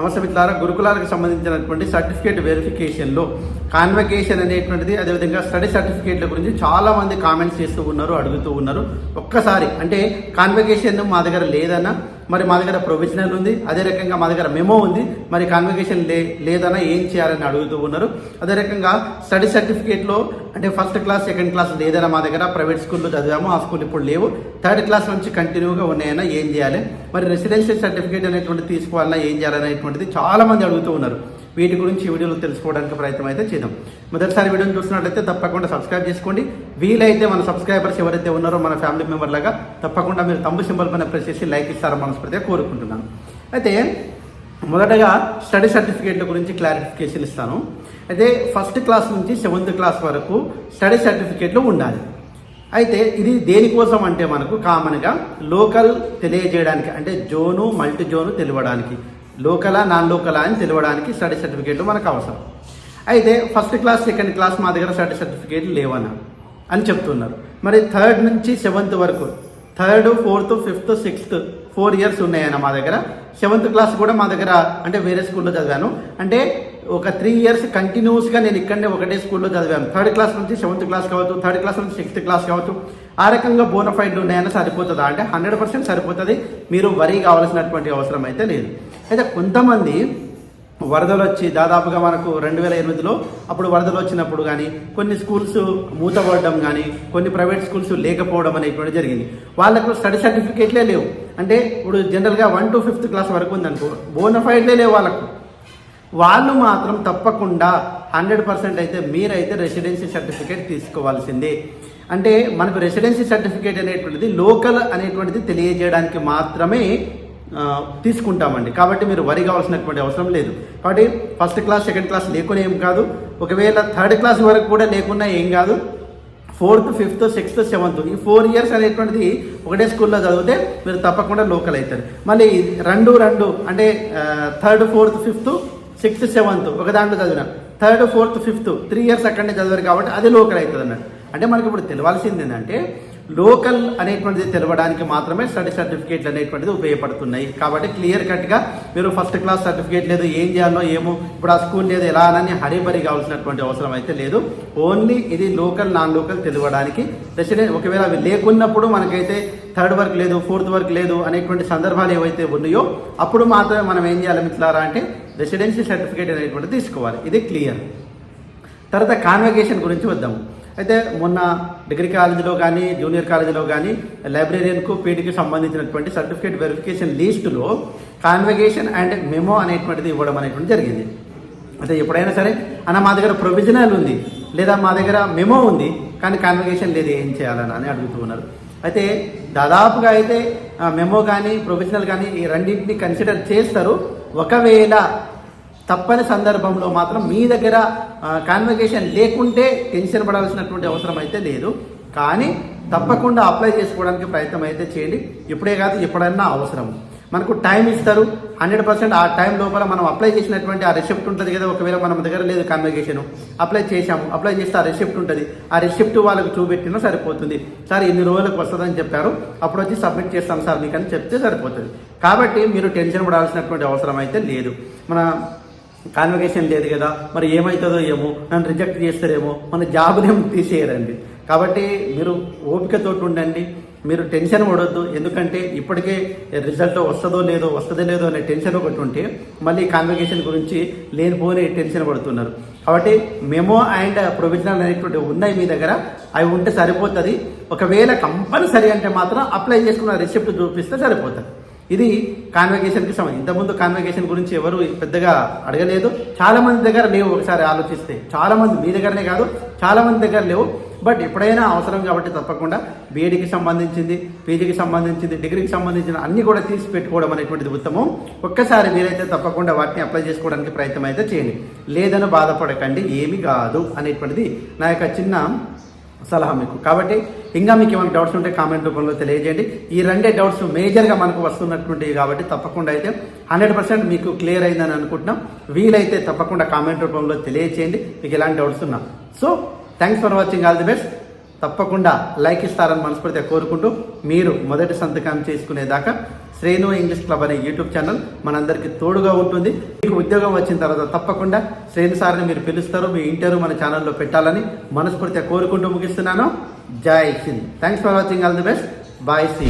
నమస్తే మిత్రులారా గురుకులాలకు సంబంధించినటువంటి సర్టిఫికేట్ వెరిఫికేషన్లో కాన్వకేషన్ అనేటువంటిది అదేవిధంగా స్టడీ సర్టిఫికేట్ల గురించి చాలామంది కామెంట్స్ చేస్తూ ఉన్నారు అడుగుతూ ఉన్నారు. ఒక్కసారి అంటే కాన్వకేషన్ మా దగ్గర లేదన్నా మరి మా దగ్గర ప్రొవిజనల్ ఉంది. అదే రకంగా మా దగ్గర మెమో ఉంది. మరి కాన్వకేషన్ లే లేదన్నా ఏం చేయాలని అడుగుతూ ఉన్నారు. అదే రకంగా స్టడీ సర్టిఫికేట్లో అంటే ఫస్ట్ క్లాస్ సెకండ్ క్లాస్ లేదన్నా మా దగ్గర ప్రైవేట్ స్కూల్లో చదివాము. ఆ స్కూల్ ఇప్పుడు లేవు. థర్డ్ క్లాస్ నుంచి కంటిన్యూగా ఉన్నాయన్నా ఏం చేయాలి? మరి రెసిడెన్షియల్ సర్టిఫికేట్ అనేటువంటి తీసుకోవాలన్నా ఏం చేయాలనేటువంటిది చాలా మంది అడుగుతూ ఉన్నారు. వీటి గురించి వీడియోలో తెలుసుకోవడానికి ప్రయత్నం అయితే చేద్దాం. మొదటిసారి వీడియోని చూస్తున్నట్లయితే తప్పకుండా సబ్స్క్రైబ్ చేసుకోండి. వీలైతే మన సబ్స్క్రైబర్స్ ఎవరైతే ఉన్నారో మన ఫ్యామిలీ మెంబర్ లాగా తప్పకుండా మీరు తమ్ము సింబల్ పైన ప్రెస్ చేసి లైక్ ఇస్తారని మనస్ఫూర్తిగా కోరుకుంటున్నాను. అయితే మొదటగా స్టడీ సర్టిఫికేట్ల గురించి క్లారిఫికేషన్ ఇస్తాను. అయితే ఫస్ట్ క్లాస్ నుంచి సెవెంత్ క్లాస్ వరకు స్టడీ సర్టిఫికేట్లు ఉండాలి. అయితే ఇది దేనికోసం అంటే మనకు కామన్గా లోకల్ తెలియజేయడానికి అంటే జోను మల్టీ జోను తెలియడానికి. లోకలా నాన్ లోకలా అని తెలియడానికి స్టడీ సర్టిఫికేట్లు మనకు అవసరం. అయితే ఫస్ట్ క్లాస్ సెకండ్ క్లాస్ మా దగ్గర స్టడీ సర్టిఫికేట్లు లేవన్నా అని చెప్తున్నారు. మరి థర్డ్ నుంచి సెవెంత్ వరకు third fourth fifth sixth four years ఉన్నాయన్న మా దగ్గర. సెవెంత్ క్లాస్ కూడా మా దగ్గర అంటే వేరే స్కూల్లో చదివాను. అంటే ఒక త్రీ ఇయర్స్ కంటిన్యూస్గా నేను ఇక్కడనే ఒకటే స్కూల్లో చదివాను. థర్డ్ క్లాస్ నుంచి సెవెంత్ క్లాస్ కావచ్చు థర్డ్ క్లాస్ నుంచి సిక్స్త్ క్లాస్ కావచ్చు ఆ రకంగా బోనఫైడ్ ఉన్నాయని సరిపోతుందా? అంటే హండ్రెడ్ పర్సెంట్ సరిపోతుంది. మీరు వరి కావాల్సినటువంటి అవసరం అయితే లేదు. అయితే కొంతమంది వరదలు వచ్చి దాదాపుగా మనకు రెండు వేల ఎనిమిదిలో అప్పుడు వరదలు వచ్చినప్పుడు కానీ కొన్ని స్కూల్స్ మూతపడడం కానీ కొన్ని ప్రైవేట్ స్కూల్స్ లేకపోవడం అనేటువంటి జరిగింది. వాళ్ళకు స్టడీ సర్టిఫికేట్లే లేవు. అంటే ఇప్పుడు జనరల్గా వన్ టు ఫిఫ్త్ క్లాస్ వరకు ఉందనుకో బోనఫైడ్లే లేవు వాళ్ళకు. వాళ్ళు మాత్రం తప్పకుండా హండ్రెడ్ పర్సెంట్ అయితే మీరైతే రెసిడెన్సీ సర్టిఫికేట్ తీసుకోవాల్సిందే. అంటే మనకు రెసిడెన్సీ సర్టిఫికేట్ అనేటువంటిది లోకల్ అనేటువంటిది తెలియజేయడానికి మాత్రమే తీసుకుంటామండి. కాబట్టి మీరు వరి కావాల్సినటువంటి అవసరం లేదు. కాబట్టి ఫస్ట్ క్లాస్ సెకండ్ క్లాస్ లేకునే ఏం కాదు. ఒకవేళ థర్డ్ క్లాస్ వరకు కూడా లేకున్నా ఏం కాదు. ఫోర్త్ ఫిఫ్త్ సిక్స్త్ సెవెంత్ ఈ ఫోర్ ఇయర్స్ అనేటువంటిది ఒకటే స్కూల్లో చదివితే మీరు తప్పకుండా లోకల్ అవుతారు. మళ్ళీ రెండు రెండు అంటే third fourth fifth sixth seventh ఒక దాంట్లో చదివిన. Third fourth fifth three years అక్కడనే చదివారు కాబట్టి అది లోకల్ అవుతుంది అన్నట్టు. అంటే మనకి ఇప్పుడు తెలియాల్సింది ఏంటంటే లోకల్ అనేటువంటిది తెలవడానికి మాత్రమే స్టడీ సర్టిఫికేట్లు అనేటువంటిది ఉపయోగపడుతున్నాయి. కాబట్టి క్లియర్ కట్గా మీరు ఫస్ట్ క్లాస్ సర్టిఫికేట్ లేదు ఏం చేయాలో ఏమో ఇప్పుడు ఆ స్కూల్ లేదు ఎలా అని హరిబరి కావాల్సినటువంటి అవసరం అయితే లేదు. ఓన్లీ ఇది లోకల్ నాన్ లోకల్ తెలియడానికి రెసిడెంట్ ఒకవేళ అవి లేకున్నప్పుడు మనకైతే థర్డ్ వర్క్ లేదు ఫోర్త్ వర్క్ లేదు అనేటువంటి సందర్భాలు ఏవైతే ఉన్నాయో అప్పుడు మాత్రమే మనం ఏం చేయాలి మిత్రులారా అంటే రెసిడెన్సీ సర్టిఫికేట్ అనేటువంటిది తీసుకోవాలి. ఇది క్లియర్ తర్వాత కాన్వకేషన్ గురించి వద్దాము అయితే మొన్న డిగ్రీ కాలేజీలో కానీ జూనియర్ కాలేజీలో కానీ లైబ్రేరియన్కు పీటీకి సంబంధించినటువంటి సర్టిఫికేట్ వెరిఫికేషన్ లిస్టులో కాన్వకేషన్ అండ్ మెమో అనేటువంటిది ఇవ్వడం అనేటువంటి జరిగింది. అయితే ఎప్పుడైనా సరే అన్న మా దగ్గర ప్రొవిజనల్ ఉంది లేదా మా దగ్గర మెమో ఉంది కానీ కాన్వకేషన్ లేదు ఏం చేయాలని అని అడుగుతూ ఉన్నారు. అయితే దాదాపుగా అయితే మెమో కానీ ప్రొవిజనల్ కానీ ఈ రెండింటిని కన్సిడర్ చేస్తారు. ఒకవేళ తప్పని సందర్భంలో మాత్రం మీ దగ్గర కాన్వకేషన్ లేకుంటే టెన్షన్ పడాల్సినటువంటి అవసరం అయితే లేదు. కానీ తప్పకుండా అప్లై చేసుకోవడానికి ప్రయత్నం అయితే చేయండి. ఇప్పుడే కాదు ఎప్పుడైనా అవసరం. మనకు టైం ఇస్తారు. హండ్రెడ్ పర్సెంట్ ఆ టైం లోపల మనం అప్లై చేసినటువంటి ఆ రిసిప్ట్ ఉంటుంది కదా ఒకవేళ మన దగ్గర లేదు కన్వకేషన్ అప్లై చేశాము అప్లై చేస్తే ఆ రిసిప్ట్ ఉంటుంది. ఆ రిసిప్ట్ వాళ్ళకి చూపెట్టినా సరిపోతుంది. సార్ ఎన్ని రోజులకు వస్తుందని చెప్పారు. అప్పుడు వచ్చి సబ్మిట్ చేస్తాం సార్ మీకు అని చెప్తే సరిపోతుంది. కాబట్టి మీరు టెన్షన్ పడాల్సినటువంటి అవసరం అయితే లేదు. మన కాన్వకేషన్ లేదు కదా మరి ఏమవుతుందో ఏమో నన్ను రిజెక్ట్ చేస్తారేమో మన జాబ్ని తీసేయరండి కాబట్టి మీరు ఓపికతో ఉండండి మీరు టెన్షన్ పడొద్దు. ఎందుకంటే ఇప్పటికే రిజల్ట్ వస్తుందో లేదో వస్తుందో లేదో అనే టెన్షన్ ఒకటి ఉంటే మళ్ళీ కాన్వకేషన్ గురించి లేనిపోని టెన్షన్ పడుతున్నారు. కాబట్టి మెమో అండ్ ప్రొవిజనల్ అనేటువంటి ఉన్నాయి మీ దగ్గర అవి ఉంటే సరిపోతుంది. ఒకవేళ కంపల్సరీ అంటే మాత్రం అప్లై చేసుకున్న రిసిప్ట్ చూపిస్తే సరిపోతుంది. ఇది కాన్వకేషన్కి సంబంధించి. ఇంతకుముందు కాన్వకేషన్ గురించి ఎవరు పెద్దగా అడగలేదు. చాలామంది దగ్గర లేవు ఒకసారి ఆలోచిస్తే. చాలామంది మీ దగ్గరనే కాదు చాలామంది దగ్గర లేవు. బట్ ఎప్పుడైనా అవసరం కాబట్టి తప్పకుండా బీఏడికి సంబంధించింది పీజీకి సంబంధించింది డిగ్రీకి సంబంధించిన అన్ని కూడా తీసి పెట్టుకోవడం అనేటువంటిది ఉత్తమం. ఒక్కసారి మీరైతే తప్పకుండా వాటిని అప్లై చేసుకోవడానికి ప్రయత్నం అయితే చేయండి. లేదని బాధపడకండి ఏమి కాదు అనేటువంటిది నా యొక్క చిన్న సలహా మీకు. కాబట్టి ఇంకా మీకు ఏమైనా డౌట్స్ ఉంటే కామెంట్ రూపంలో తెలియజేయండి. ఈ రెండే డౌట్స్ మేజర్గా మనకు వస్తున్నటువంటివి కాబట్టి తప్పకుండా అయితే హండ్రెడ్ పర్సెంట్ మీకు క్లియర్ అయిందని అనుకుంటున్నాం. వీలైతే తప్పకుండా కామెంట్ రూపంలో తెలియజేయండి. మీకు ఎలాంటి డౌట్స్ ఉన్నా. So thanks for watching all the best తప్పకుండా లైక్ ఇస్తారని మనస్ఫూర్తిగా కోరుకుంటూ మీరు మొదటి సంతకం చేసుకునేదాకా శ్రేణు ఇంగ్లీష్ క్లబ్ అనే యూట్యూబ్ ఛానల్ మనందరికీ తోడుగా ఉంటుంది. మీకు ఉద్యోగం వచ్చిన తర్వాత తప్పకుండా శ్రేణు సార్ని మీరు పిలుస్తారు. మీ ఇంటర్వ్యూ మన ఛానల్లో పెట్టాలని మనస్ఫూర్తిగా కోరుకుంటూ ముగిస్తున్నాను. జై Hind. Thanks for watching all the best bye see